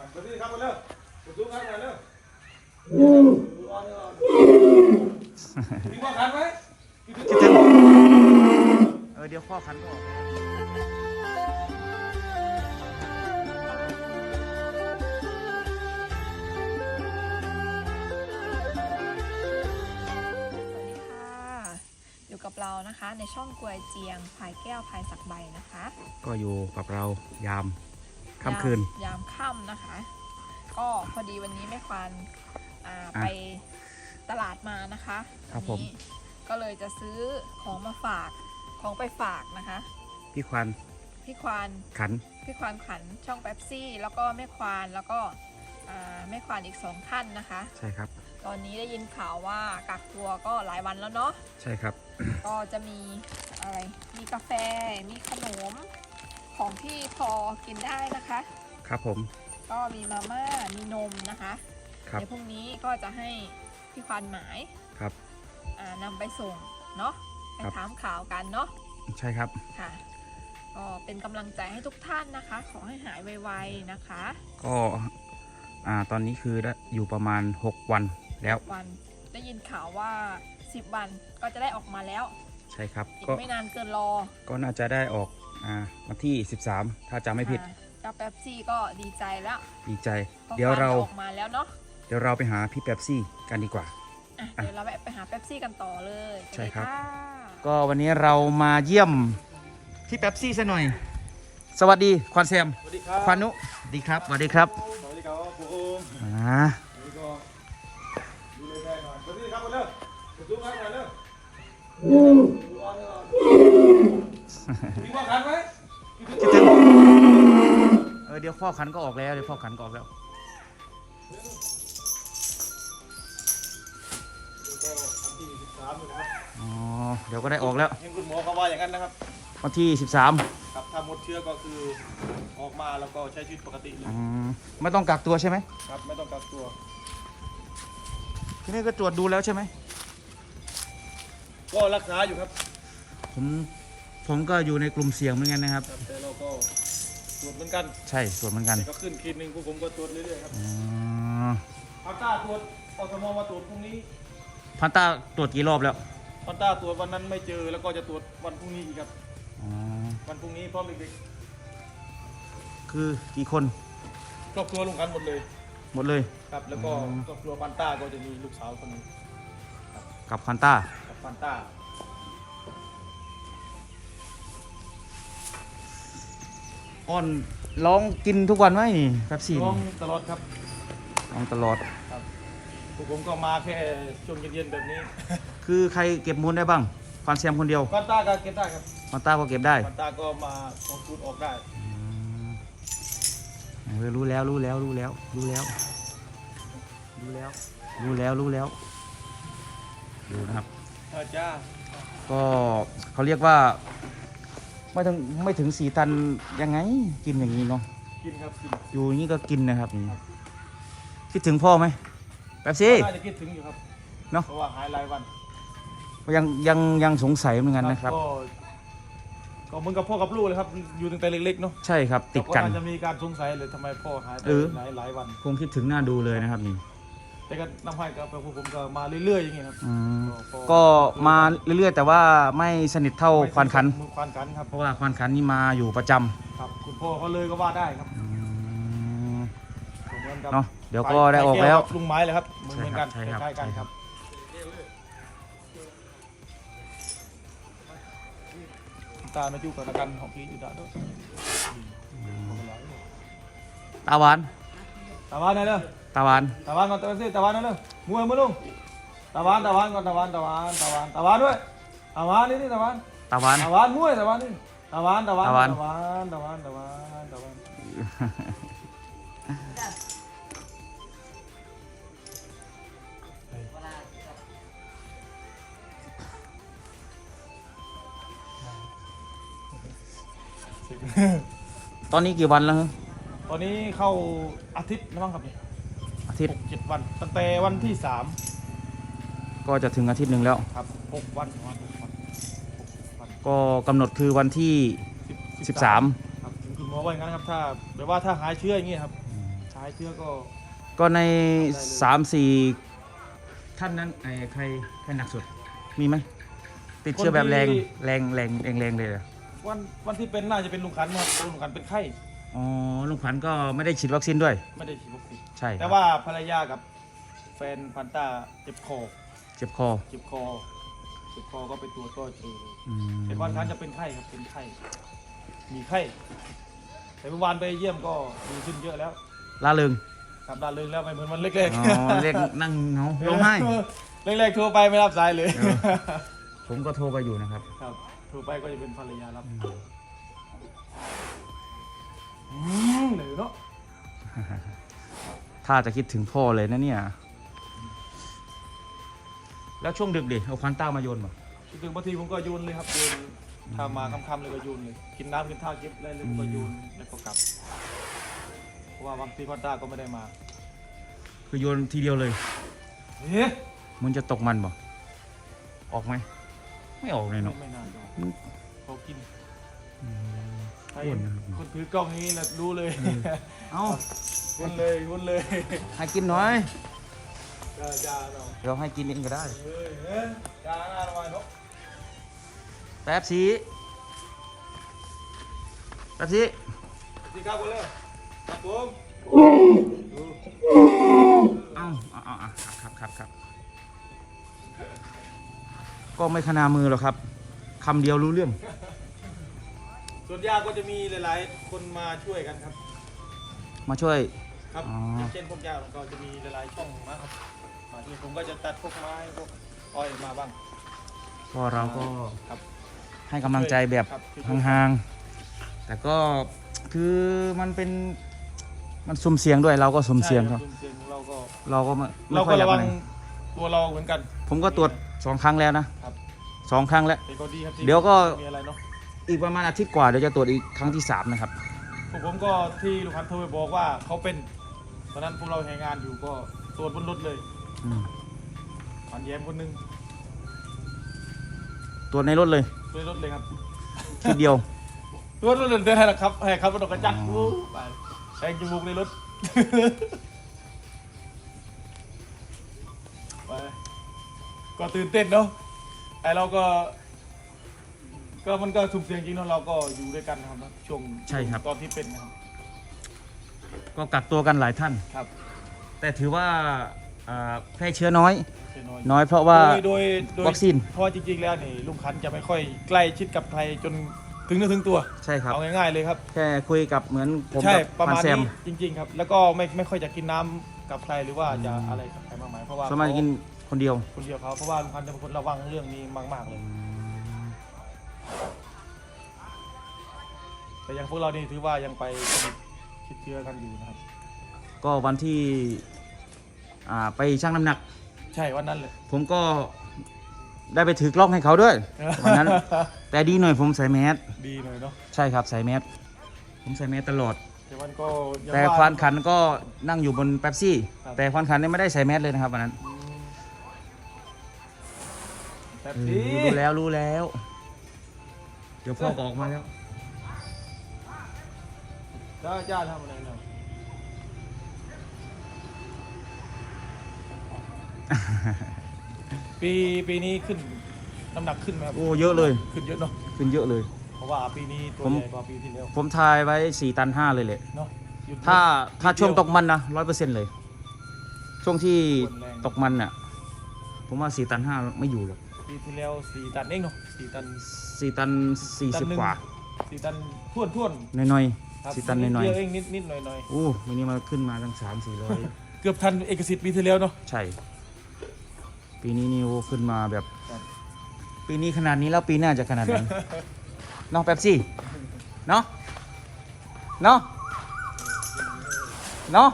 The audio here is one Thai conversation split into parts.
เร็วประตูครับมาเร็วมีว่าคันไหมคิดถึงเออเดี๋ยวข้อคันก็ออกสวัสดีค่ะอยู่กับเรานะคะ ในช่องกวยเจียงพายแก้วพายสักใบนะคะ ก็อยู่กับเรายาม ค่ำคืนยามยามค่ำนะคะ ก็พอดีวันนี้แม่ควานอ่าอะไปตลาดมานะคะครับวันนี้ผมก็เลยจะซื้อของมาฝากของไปฝากนะคะ พี่ควันพี่ควานขัน พี่ควานขันช่องแป๊บซี่ แล้วก็แม่ควานแล้วก็อ่าแม่ควานอีกสองท่านนะคะ ใช่ครับ ตอนนี้ได้ยินข่าวว่ากักตัวก็หลายวันแล้วเนาะใช่ครับ ก็จะมีอะไรมีกาแฟมีขนม ของที่พอกินได้นะคะ ครับผม ก็มีมาม่า มีนมนะคะครับเดี๋ยวพรุ่งนี้ก็จะให้พี่ควานหมายครับ อ่านำไปส่งเนาะไปครับ ถามข่าวกันเนาะใช่ครับ ค่ะ ก็เป็นกำลังใจให้ทุกท่านนะคะ ขอให้หายไวๆนะคะ ก็อ่าตอนนี้คือได้อยู่ประมาณ 6 วันแล้ววันได้ยินข่าวว่า 10 วันก็จะได้ออกมาแล้ว ใช่ครับ อีกก็ไม่นานเกินรอก็น่าจะได้ออก อ่าวันที่ 13 ถ้าจำไม่ผิดค่ะเจ้าแป๊บซี่ก็ดีใจแล้วดีใจพราะเดี๋ยวเราควานจะออกมาแล้วเนาะเดี๋ยวเราไปหาพี่แป๊บซี่กันดีกว่า อะอะเดี๋ยวเราไปหาเป๊ปซี่กันต่อเลยใช่ครับสวัสดีะก็วันนี้เรามาเยี่ยมพี่แป๊บซี่ซะหน่อย สวัสดีควันแซมสวัสดีครับ ควันนุดีครับสวัสดีครับสวัสดีครับผมอ่าวันนี้ก็ดูแลได้หน่อยสวัสดีครับมาเร็วประตูครับมาเร็ว มีว่าคันไหมคิดถึงเออเดี๋ยวข้อคันก็ออกแล้วเดี๋ยวข้อคันก็ออกแล้วก็วันที่13อยู่นะครับอ๋อเดี๋ยวก็ได้ออกแล้วเห็นคุณหมอเขาว่าอย่างนั้นนะครับวันที่ 13ครับถ้าหมดเชื้อก็คือออกมาแล้วก็ใช้ชีวิตปกติเลยอืมไม่ต้องกักตัวใช่ไหมครับ ไม่ต้องกักตัว ที่นี่ก็ตรวจดูแล้วใช่ไหมก็รักษาอยู่ครับ ผม ผมก็อยู่ในกลุ่มเสี่ยงเหมือนกันนะครับครับ แต่เราก็ตรวจเหมือนกันใช่ตรวจเหมือนกันแต่ก็ขึ้นขีดหนึ่งพวกผมก็ตรวจเรื่อยๆครับอ๋อพันต้าตรวจอสมมาตรวจพรุ่งนี้พันตาตรวจกี่รอบแล้วพันต้าตรวจวันนั้นไม่เจอแล้วก็จะตรวจวันพรุ่งนี้อีกครับอ๋อวันพรุ่งนี้พร้อมเด็กคือกี่คนๆครอบครัวลงกันหมดเลยหมดเลยครับ แล้วก็อืมครอบครัวพันต้าก็จะมีลูกสาวคนหนึงกับพันตากับพันต้า อ้อนร้องกินทุกวันไหมนี่แป๊บซี่ร้องตลอดครับร้องตลอดครับพวกผมก็มาแค่ช่วงเย็นๆแบบนี้ คือใครเก็บมูลได้บ้างควันแซมคนเดียวพันต้าก็เก็บได้ครับพันตาก็เก็บได้พันต้าก็มาของคูดออกได้เออรู้แล้วรู้แล้วรู้แล้วรู้แล้วรู้แล้วรู้แล้วรู้แล้วดูนะครับเออจ้าก็เขาเรียกว่า ไม่ถึงไม่ถึงสี่ตันยังไง กินอย่างนี้เนาะกินครับกินอยู่อย่างนี้ก็กินนะครับนี่คิดถึงพ่อไหมแป๊บซี่น่าจะคิดถึงอยู่ครับเนอะเพราะว่าหายหลายวันยังยังยังสงสัยเหมือนกันนะครับ ก็ก็เหมือนกับพ่อกับลูกเลยครับ อยู่ตั้งแต่เล็กๆเนาะใช่ครับ ติดกันาจะมีการสงสัยเลยทำไมพ่อหายไปเออหลายหลายวัน คงคิดถึงหน้าดูเลยนะครับนี่ แต่ก็น้ำให้กับพวกผมก็มาเรื่อยๆอย่างเงี้ยครับอืมก็ก็มาเรื่อยๆ แต่ว่าไม่สนิทเท่าควานขัน มือควานขันครับเพราะว่าควานขันนี่มาอยู่ประจำครับ คุณพ่อเขาเลยก็ว่าได้ครับอืม เหมือนกับเนาะเดี๋ยวก็ได้ออกแล้วลุงไม้เลยครับเหมือนเหมือนกันใช่ครับ คล้ายๆกันใช่คครัรับบตาไม่จุกกับกันของพี่อยู่ด้านด้วยตาหวาน ตาวันไหนเด้อ ตาหวานตาวันก่อนตาวันสิตาวันนั่นเด้อมวยมือลุงตาวันตาวันก่อนตาวันตาวันตาวันตาวันด้วยตาวันนี่นี่ตาวันตาหวานตะวันมวยตะวันนี่ตะวันตะวันตะวันตะวันตะวันตะวันตะวันตอนนี้กี่วันแล้วฮะตอนนี้เข้าอาทิตย์แล้วมั้งครับเนี่ยอา ทิตหย์กเจ็ดวัน ตั้งแต่วันที่สามก็จะถึงอาทิตย์หนึ่งแล้ว ครับหกวันประมาณหกวันหกวันก็กำหนดคือวันที่ สิบ13 ครับถึงคุณหมอว่าอย่างนั้นครับ ถ้าแบบว่าถ้าหายเชื้ออย่างเงี้ยครับถ้าหายเชื้อก็ ก็ในได้เลยสามสี่ท่านนั้นไอ้ใครใครหนักสุด มีไหม ติดเชื้อแบบแรงแรงแรงแรงแรงเลยเหรอวันวันที่เป็นน่าจะเป็นลุงขันครับลุงขันเป็นไข้ อ๋อลุงขวัญก็ไม่ได้ฉีดวัคซีนด้วย ไม่ได้ฉีดวัคซีนใช่ครับแต่ว่าภรรยากับแฟนพันต้าเจ็บคอเจ็บคอเจ็บคอเจ็บคอก็ไปตรวจก็เจอเลยอืมแต่วันครั้งจะเป็นไข้ครับเป็นไข้ มีไข้ แต่เมื่อวานไปเยี่ยมก็ดีขึ้นเยอะแล้วล่าเริงครับดาเลยแล้วไม่เหมือนวันเล็กอ๋อเรียกนั่งเหงาๆร้องไห้เล็กๆโทรไปไม่รับสายเลยเออ ผมก็โทรไปอยู่นะครับ ครับโทรไปก็จะเป็นภรรยารับ อืมเหนือเนาะถ้าจะคิดถึงพ่อเลยนะเนี่ย แล้วช่วงดึกดิเอาควันต้ามาโยนป่ะถึงบางทีผมก็โยนเลยครับโยนถ้ามาค่ำๆเลยก็โยนเลยกินน้ำกินท่าวเก็บได้เลยผมก็โยนแล้วก็กลับ เพราะว่าบางทีคอนต้าก็ไม่ได้มาคือโยนทีเดียวเลย เอ๊ะมันจะตกมันบ่ออกไหม ไม่ออกเลยไม่เนาะไม่นานหรอกอืมเขากิน อืม ใครอ้วนนะครับคนถือกล้องนี้นะรู้เลยเอ้าหุ้นเลยหุ้นเลยให้กินหน่อยจ้าจ้าเนาะเดี๋ยวให้กินเองก็ได้เฮ้ยเฮ้ยจ้าหน้าทำไมเนาะแป๊บสีแป๊บสีดีครับกันเลยครับผมดูเอ้าเอาเอาเอาครับครับครับก็ไม่ขนามือหรอกครับคำเดียวรู้เรื่อง ส่วนยากก็จะมีหลาย ๆ คนมาช่วยกันครับ มาช่วย ครับอ๋อเช่นพวกยามันก็จะมีหลายๆช่องมาครับมาที่ผมก็จะตัดพวกไม้พวกอ้อยมาบ้างก็เราก็ครับ ให้กำลังใจแบบครับ ห่างๆ แต่ก็คือมันเป็นมันสุ่มเสี่ยงด้วยเราก็สุ่มเสี่ยงใช่คครัรับบเสี่ยงเราก็เราก็ไม่ไม่เราค่อก็ยอยาระกวัไปงไหนตัวเราเหมือนกัน ผมก็ตรวจสองครั้งแล้วนะครับ สองครั้งแล้ว แต่ก็ดีครับที่เดี๋ยวก็ มีอะไรเนาะ อีกประมาณอาทิตย์กว่าเดี๋ยวจะตรวจอีกครั้งที่สามนะครับ พวกผมก็ที่ลูกคันโทรไปบอกว่าเขาเป็นตอนนั้นพวกเราแหงงานอยู่ก็ตรวจบนรถเลยอืมผ่านแย้มคนหนึงตรวจในรถเลยตรวจรถเลยครับทีเดียว ตรวจรถเลยได้แล้วครับให้ครับรถกระจักอ๋อ อู้ไปแทงจมูกในรถ ไปก็ตื่นเต้นเนาะไอเราก็ ก็มันก็สุ่มเสี่ยงจริงเนาะเราก็อยู่ด้วยกันนะครับนะช่วงใช่ครับ ตอนที่เป็นนะครับก็กักตัวกันหลายท่าน ครับแต่ถือว่าอ่าแพร่เชื้อน้อยเช่นน้อยน้อยเพราะว่า โดยโดยโดยวัคซีน เพราะว่าจริงๆแล้วนี่ลุงขันจะไม่ค่อยใกล้ชิดกับใครจนถึงเนื้อถึงตัวใช่ครับ เอาง่ายๆเลยครับ แค่คุยกับเหมือนผมใช่กับประพันมาณแซมนี้จริง ๆ ครับ แล้วก็ไม่ไม่ค่อยจะกินน้ำกับใครหรือว่าจะอะไรกับใครมากมายเพราะว่าสามารถกินคนเดียวคนเดียวเขาเพราะว่าลุงพันธุ์จะเป็นคนระวังเรื่องนี้มาก ๆ เลย แต่อย่างพวกเรานี่ถือว่ายังไปคิดเชื้อกันอยู่นะครับ ก็วันที่อ่าไปชั่งน้ำหนัก ใช่วันนั้นเลย ผมก็ได้ไปถือกล้องให้เขาด้วย วันนั้น แต่ดีหน่อยผมใส่แมสดีหน่อยเนาะใช่ครับใส่แมสผมใส่แมสตลอด แต่มันก็ยังแต่ควานขันก็นั่งอยู่บนเป๊ปซี่ ครับ แต่ควานขันเนี่ยไม่ได้ใส่แมสเลยนะครับวันนั้นอืมแบบเอนี้อรู้แล้วรู้แล้ว เดี๋ยวพ่อก็ออกมาแล้ว แล้วจ้าทำอะไรเนาะปีปีนี้ขึ้นน้ำหนักขึ้นไหมครับโอ้เยอะเลย ขึ้นเยอะเนาะขึ้นเยอะเลย เพราะว่าปีนี้ตัวผมใหญ่กว่าปีที่แล้วผมทายไว้ 4 ตัน 5 เลยแหละเนาะหยุดถ้าถ้านิดเดียช่วงตกมันนะร้อยเปอร์เซ็นต์เลย ช่วงที่ส่วนแรงตกมันน่ะ ผมว่า 4 ตัน 5 ไม่อยู่หรอก ปีที่แล้วสี่ตันเองเนาะสี่ตัน4ตันตันหนึ่40งกว่าสี่ตันท่วนท่วนน้อยๆครับๆ4ตันน้อยดเดีวเองนิดนิดหน่อยหน่อยๆโอ้วันนี้มาขึ้นมาตั้ง3 400ๆเกือบทันเอกสิทธิ์ปีที่แล้วเนาะ ใช่ ปีนี้นิวขึ้นมาแบบ ครับ ปีนี้ขนาดนี้แล้วปีหน้าจะขนาดไหนเนาะแป๊บซี่เนาะเนาะเนาะ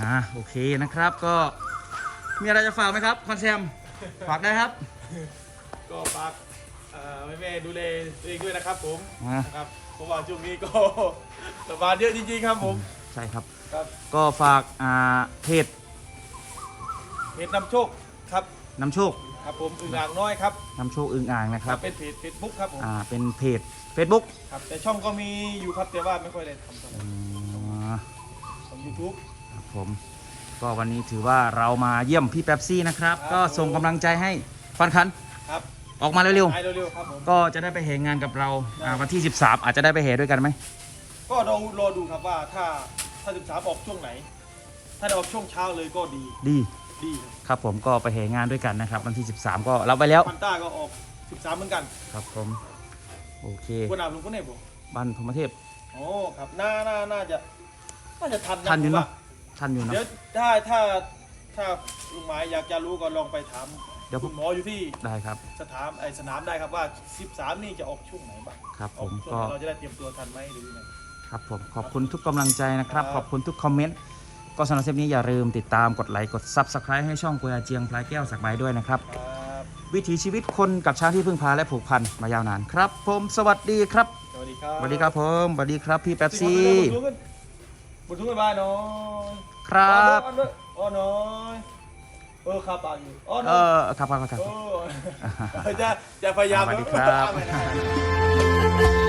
อ่าโอเคนะครับก็มีอะไรจะฝากไหมครับคอนแซมฝากได้ครับ ก็ฝากเอ่อแม่ๆดูแลตัวเองด้วยนะครับผมอ่า นะครับเพราะว่าช่วงนี้ก็ ระบาดเยอะจริงๆครับผมใช่ครับ ครับก็ฝากอ่าเพจเพจนำโชคครับนำโชคครับผมอึ่งอ่างน้อยครับนำโชคอึ่งอ่างนะครับเป็นเพจเฟซบุ๊กครับผมอ่าเป็นเพจ Facebook ครับแต่ช่องก็มีอยู่ครับแต่ว่าไม่ค่อยได้ทำเท่าไหร่อ๋อของยูทูบครับ ผม ก็วันนี้ถือว่าเรามาเยี่ยมพี่แป๊บซี่นะครับครับก็ส่งกำลังใจให้ฟันคันครับ ออกมาเร็วให้เร็วๆครับผม ๆ ก็จะได้ไปแห่งานกับเราอ่าวันที่ 13 อาจจะได้ไปแห่ด้วยกันไหม ก็เรารอดูครับว่าถ้าถ้าศึกษาออกช่วงไหน ถ้าได้ออกช่วงเช้าเลยก็ดีดีดีครับครับผมก็ไปแห่งานด้วยกันนะครับ วันที่ 13 ก็รับไปแล้วพันต้าก็ออก13เหมือนกันครับผมโอเคคุณอาบลุงคุณเนบบอกบ้านพรหมเทพโอ้ครับน่าน่าน่าจะน่าจะทันทันอยู่ผมเนาะว่า ทันอยู่เนอะเดี๋ยวถ้าถ้าถ้าลุงหมายอยากจะรู้ก็ลองไปถามเดี๋ยวผม คุณหมออยู่ที่ได้ครับสถานไอสนามได้ครับว่า 13 นี่จะออกช่วงไหนบ้างครับอผอกมช่วงก็ไหนเราจะได้เตรียมตัวทันไหมหรือยังไง ครับผมขอบคุณทุกกำลังใจนะครับ ครับ ขอบคุณทุกคอมเมนต์ก็สำหรับเทปนี้อย่าลืมติดตามกดไลค์กด Subscribe ให้ช่องกุยอาเจียงพลายแก้วสักใบด้วยนะครับ ครับวิถีชีวิตคนกับช้างที่พึ่งพาและผูกพันมายาวนานครับ ผมสวัสดีครับสวัสดีครับสวัสดีครับผมสวัสดีครับพี่แป๊บซี่บุญทุก บุญทุกบายน้อยครับอ้อนด้วยอ้อนน้อยเออครับปากอยู่อ้อนเอน้อยอครับครับครับเออจะจะพยายามสวัสดีครับไม่ได้